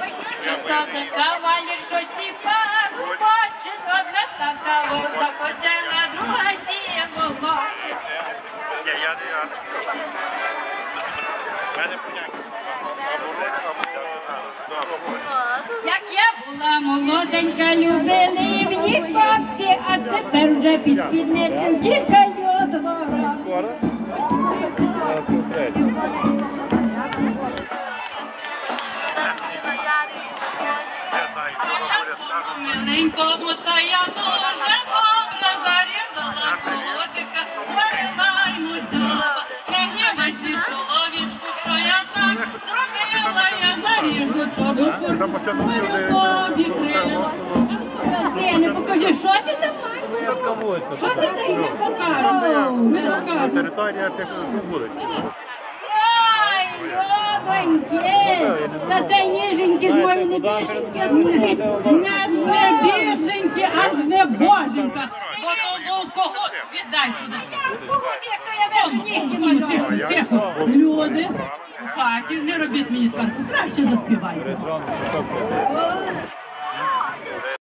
Ой, що ж то за кавалір, що ці фарбу бачить, одна ставка от захотіла, друга сіє волочить. Ні, я не я. Я не поняття. Як я була молоденька, любили мені хлопці, а тепер вже під спідницем тікаю двора. Миленькому, та я дуже добре зарізала колодика, зварила йому дзьоба. Не гнівайся, чоловічку, що я так зробила, я заріжу чобуку, милу тобі крила. Не покажи, що ти там маєш? Що ти за покажеш? Не покажемо. Територія тих вулиць. Йобаньки! Та це ніженьки з моєї небіженьки. Не біженьки, а з небоженька. Бо то був кого? Віддай сюди. Кого ти, як то я вижу нігті Тихо, маю? тихо, тихо. Люди, у хаті, не робіть мені сварку, краще заспівайте.